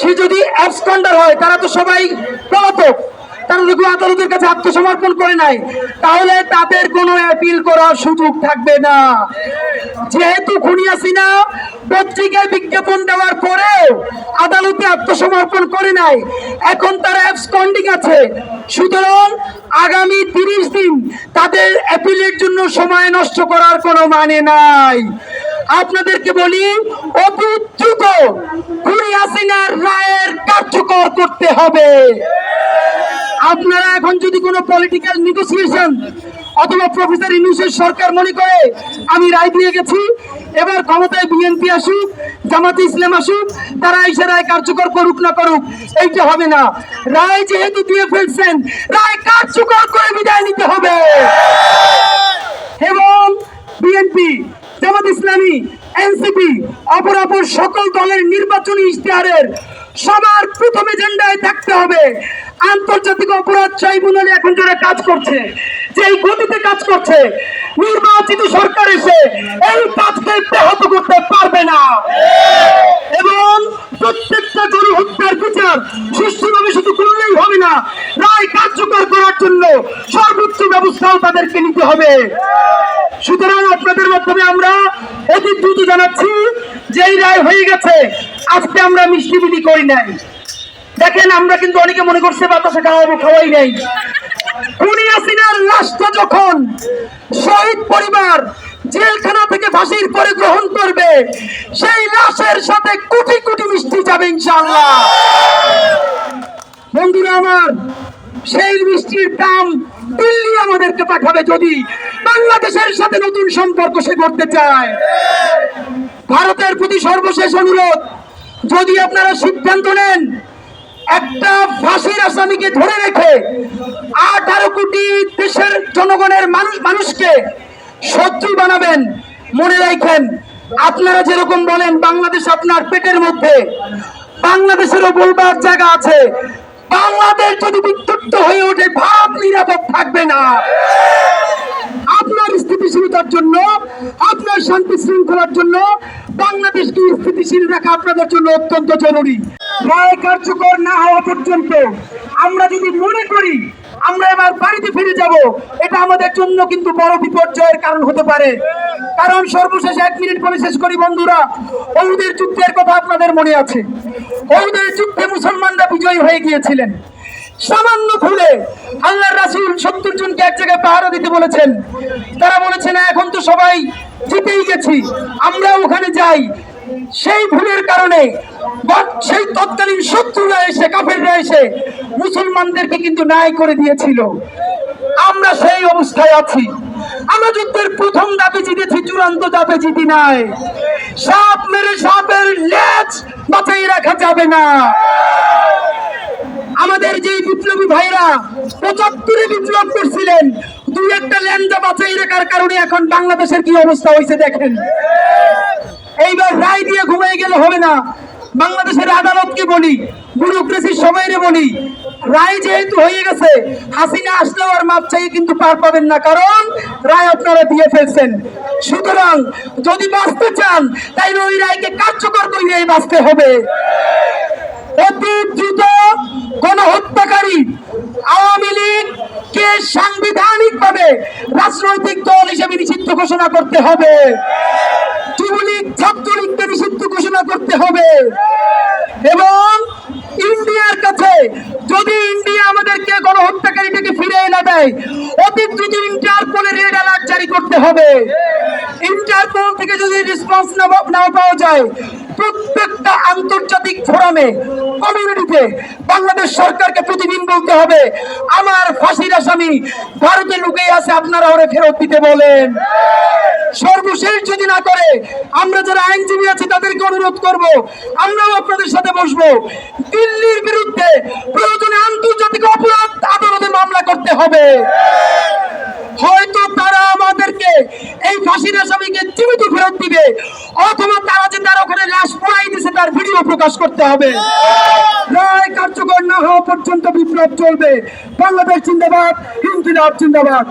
সে যদি অ্যাবসকন্ডার হয়, তারা তো সবাই পলাতক। তারা যদি আদালতের কাছে আত্মসমর্পণ করে নাই। তাহলে তাদের কোনো অ্যাপিল করার সুযোগ থাকবে না। যেহেতু খুনি হাসিনা পত্রিকায় বিজ্ঞাপন দেওয়ার পরেও আদালতে আত্মসমর্পণ করে নাই, এখন তারা অ্যাবসকন্ডিং আছে। সুতরাং আগামী তিরিশ দিন তাদের অ্যাপিলের জন্য সময় নষ্ট করার কোনো মানে নাই। আপনাদেরকে বলি, অতি দ্রুত খুনি হাসিনার রায়ের কার্যকর করতে হবে। আপনারা এখন যদি কোনো পলিটিক্যাল নেগোসিয়েশন অথবা প্রফেসর ইউনুসের সরকার মনে করে, আমি রায় দিয়ে গেছি। এবার ক্ষমতায় বিএনপি আসুক, জামাতে ইসলাম আসুক, তারা এসে রায় কার্যকর করুক না করুক, এইটা হবে না। রায় যেহেতু দিয়ে ফেলছেন, রায় কার্যকর করে বিদায় নিতে হবে। এবং বিএনপি জামাত ইসলামী, এনসিপি অপর অপর সকল দলের নির্বাচনী ইশতেহারের সবার প্রথম এজেন্ডায় থাকতে হবে। আন্তর্জাতিক অপরাধ ট্রাইব্যুনালে এখন যারা কাজ করছে যে এই গতিতে কাজ করছে, নির্বাচিত সরকার এসে এই কাজকে ব্যাহত করতে পারবে না। এবং প্রত্যেকটা গণহত্যার বিচার সুষ্ঠুভাবে শুধু করলেই হবে না, রায় কার্যকর করার জন্য সর্বোচ্চ ব্যবস্থাও তাদেরকে নিতে হবে সুতরাং আপনাদের মাধ্যমে আমরা অতি দ্রুত জানাচ্ছি যে এই রায় হয়ে গেছে, আজকে আমরা মিষ্টি বিলি করি নাই। দেখেন, আমরা কিন্তু অনেকে মনে করছে বাতাসে খাওয়াবো, খাওয়াই নাই। খুনি হাসিনার লাশটা যখন শহীদ পরিবার জেলখানা থেকে ফাঁসির পরে গ্রহণ করবে, সেই লাশের সাথে কোটি কোটি মিষ্টি যাবে, ইনশাআল্লাহ। বন্ধুরা আমার, সেই মিষ্টির দাম দিল্লি আমাদেরকে পাঠাবে যদি বাংলাদেশের সাথে নতুন সম্পর্ক সে করতে চায়। ভারতের প্রতি সর্বশেষ অনুরোধ, যদি আপনারা সিদ্ধান্ত নেন, একটা ফাঁসির আসামিকে ধরে রেখে আঠারো কোটি দেশের জনগণের মানুষ মানুষকে শত্রু বানাবেন, মনে রাখেন, আপনারা যেরকম বলেন, বাংলাদেশ আপনার পেটের মধ্যে, বাংলাদেশেরও বলবার জায়গা আছে। বাংলাদেশ যদি বিদ্যুৎ হয়ে ওঠে ভাব নিরাপদ থাকবে না। আপনার স্থিতিশীলতার জন্য, আপনার শান্তি শৃঙ্খলার জন্য বাংলাদেশকে স্থিতিশীল রাখা আপনাদের জন্য অত্যন্ত জরুরি। রায় কার্যকর না হওয়া পর্যন্ত আমরা যদি মনে করি আমরা এবার বাড়িতে ফিরে যাব, এটা আমাদের জন্য কিন্তু বড় বিপর্যয়ের কারণ হতে পারে। কারণ সর্বশেষ এক মিনিট পরে শেষ করি বন্ধুরা, ওহুদের যুদ্ধের কথা আপনাদের মনে আছে। ওহুদের যুদ্ধে মুসলমানরা বিজয়ী হয়ে গিয়েছিলেন। সামান্য ভুলে আল্লাহ রাসুল সত্তর জনকে এক জায়গায় পাহারা দিতে বলেছেন। তারা বলেছেন, এখন তো সবাই জিতেই গেছি আমরা ওখানে যাই। সেই ভুলের কারণে সেই তৎকালীন শত্রুরা এসে, কাফেররা এসে মুসলমানদেরকে কিন্তু ন্যায় করে দিয়েছিল। আমরা সেই অবস্থায় আছি। আমরা যুদ্ধের প্রথম দাবি জিতেছি, চূড়ান্ত দাবি জিতি নাই। সাপ মেরে সাপের লেজ বাঁচাই রাখা যাবে না। আমাদের যে বিপ্লবী ভাইরা পঁচাত্তরে বিপ্লব করছিলেন দুই একটা ল্যান্ডা বাঁচাই রাখার কারণে এখন বাংলাদেশের কি অবস্থা হয়েছে দেখেন। এইবার রায় দিয়ে ঘুমিয়ে গেলে হবে না। বাংলাদেশের আদালতকে বলি? ব্যুরোক্রেসির সবাইরে বলি। রায় যেহেতু হয়ে গেছে, হাসিনা আসলেও আর মাপ চাইয়ে কিন্তু পার পাবেন না, কারণ রায় আপনারা দিয়ে ফেলছেন। সুতরাং যদি বাঁচতে চান তাই ওই রায়কে কার্যকর করে বাঁচতে হবে। অতি দ্রুত গণহত্যাকারী আওয়ামী লীগ কে সাংবিধানিক ভাবে রাজনৈতিক দল হিসেবে নিষিদ্ধ ঘোষণা করতে হবে। যুবলীগ, ছাত্রলীগকে নিষিদ্ধ ঘোষণা করতে হবে। এবং ইন্ডিয়ার কাছে যদি ইন্ডিয়া আমাদেরকে গণহত্যাকারীটাকে ফিরে এনে দেয় অতি দ্রুত ইন্টারপোলের রেড অ্যালার্ট জারি করতে হবে। ইন্টারপোল থেকে যদি রেসপন্স না পাওয়া যায় প্রত্যেকটা আন্তর্জাতিক ফোরামে, কমিউনিটিতে বাংলাদেশ সরকারকে প্রতিদিন বলতে হবে, আমার ফাঁসির আসামি ভারতে লুকিয়ে আছে, আপনারা ওরে ফেরত দিতে বলেন। সর্বশেষ যদি না করে, আমরা যারা আইনজীবী আছি, তাদেরকে অনুরোধ করব, আমরাও আপনাদের সাথে বসবো। দিল্লির বিরুদ্ধে প্রয়োজনে আন্তর্জাতিক অপরাধ আদালতে মামলা করতে হবে। হয়তো তারা আমাদেরকে এই ফাঁসির আসামিকে জীবিত ফেরত দিবে, অথবা তারা যে তার ওখানে লাশ পড়াই দিছে তার ভিডিও প্রকাশ করতে হবে। রায় কার্যকর না হওয়া পর্যন্ত বিপ্লব চলবে। বাংলাদেশ জিন্দাবাদ হিন্দিরাব জিন্দাবাদ।